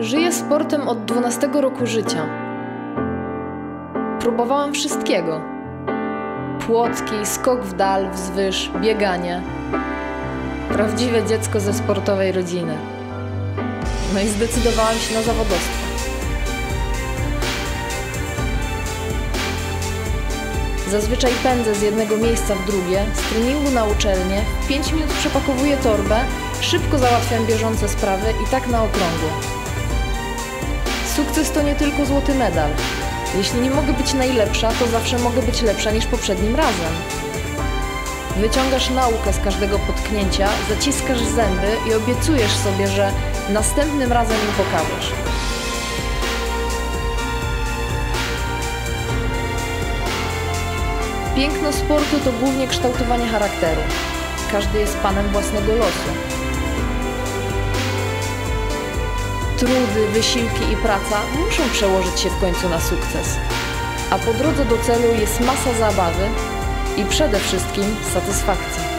Żyję sportem od 12 roku życia. Próbowałam wszystkiego. Płotki, skok w dal, wzwyż, bieganie. Prawdziwe dziecko ze sportowej rodziny. No i zdecydowałam się na zawodowstwo. Zazwyczaj pędzę z jednego miejsca w drugie, z treningu na uczelnię, w 5 minut przepakowuję torbę, szybko załatwiam bieżące sprawy i tak na okrągło. Sukces to nie tylko złoty medal. Jeśli nie mogę być najlepsza, to zawsze mogę być lepsza niż poprzednim razem. Wyciągasz naukę z każdego potknięcia, zaciskasz zęby i obiecujesz sobie, że następnym razem im pokażesz. Piękno sportu to głównie kształtowanie charakteru. Każdy jest panem własnego losu. Trudy, wysiłki i praca muszą przełożyć się w końcu na sukces. A po drodze do celu jest masa zabawy i przede wszystkim satysfakcji.